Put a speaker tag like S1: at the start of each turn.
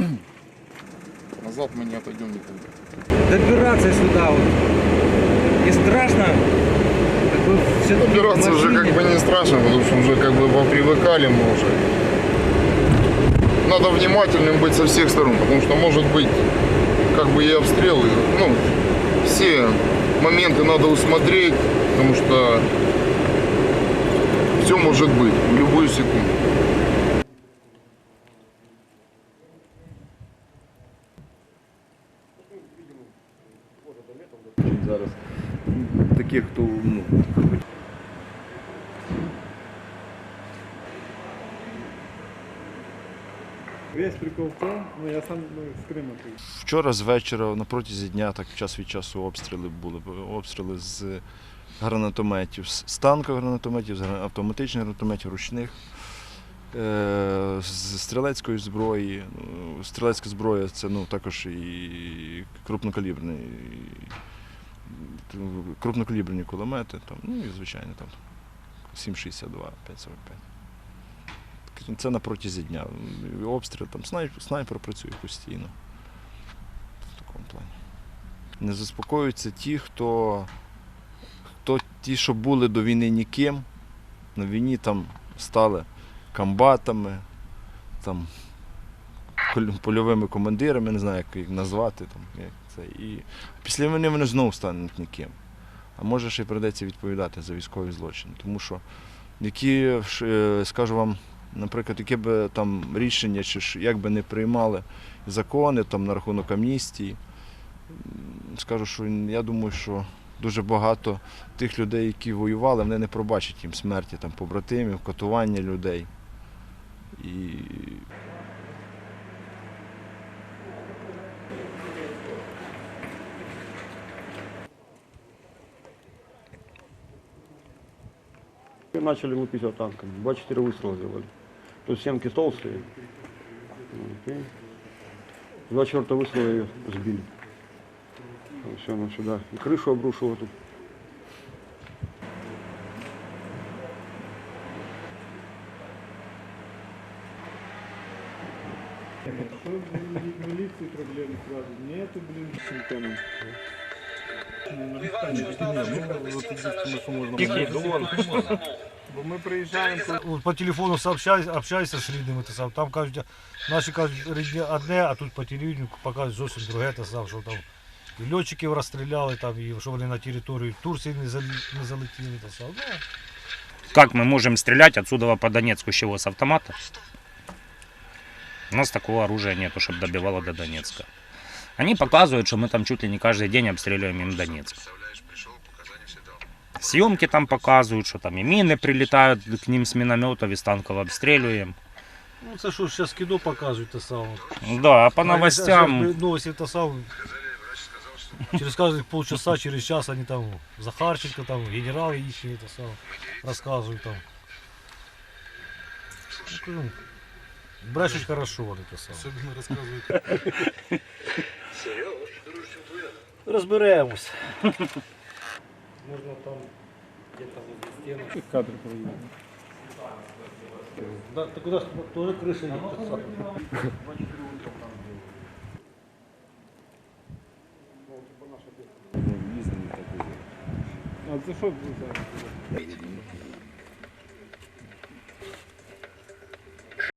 S1: назад мы не отойдем никуда.
S2: Добираться сюда вот. И страшно. Как бы
S1: Убираться уже как бы не страшно, потому что уже как бы попривыкали мы уже. Надо внимательным быть со всех сторон, потому что может быть как бы и обстрелы. Ну, все моменты надо усмотреть, потому что все может быть в любую секунду.
S2: Зараз таких, хто ну,
S3: Весь прикол в тому, ну я сам ну, з Криму.
S4: Вчора з вечора на протязі дня так час від часу обстріли були. Обстріли з гранатометів, з танкових гранатометів, з автоматичних гранатометів, ручних, е, з стрілецької зброї. Ну, Стрілецька зброя це ну, також і крупнокаліберний. Крупнокаліберні кулемети, там, ну і звичайно там 7,62, 5,45. Це на протязі дня. Обстріл, там снайпер, снайпер працює постійно. В такому плані. Не заспокоюються ті, хто, хто ті, що були до війни ніким, на війні там стали комбатами, там, польовими командирами, не знаю, як їх назвати. Там, як це. І після війни вони знову стануть ніким. А може ще й прийдеться відповідати за військові злочини. Тому що які, е, скажу вам, наприклад, яке б там рішення, чи як би не приймали закони там, на рахунок амністії, скажу, що я думаю, що дуже багато тих людей, які воювали, вони не пробачать їм смерті там, побратимів, катування людей. І
S5: И начали лупить вот танками. Два-четыре выстрела сделали. Тут семки толстые. Вот, и Два черта выстрела ее сбили. Все, она сюда. И крышу обрушила тут.
S3: Що в мілі- міліції проблеми сразу? Нету, блін, симптомів. Бо ми приїжджаємо, коли
S6: Вот по телефону сообщаюсь, общаюся з рідними, те саме. Там кажуть, наші кажуть рідні одне, а тут по телевізору показують зовсім друге, те саме, що там і льотчиків розстріляли, там, і що вони на територію Турції не, зал- не залетіли. Те саме. Ну,
S7: Как мы можем стрелять отсюда по Донецку с чего? С автомата? У нас такого оружия нету, чтобы добивало до Донецка. Они показывают, что мы там чуть ли не каждый день обстреливаем им Донецк. Съемки там показывают, что там и мины прилетают к ним с минометов, из танков обстреливаем.
S6: ну це що зараз кіно показують те саме.
S7: Да, а по новостям...
S6: Щас Новості те саме. Через каждых полчаса, через час они там Захарченко, там генералы їхні те саме розказують там. Ну, кажу, Брешуть хорошо вони те саме. Особливо розказують. Розберемось.
S3: можна там где-то возле стены. Кадры проедем.
S6: Да, ты куда тоже крыша не.
S3: А це що це?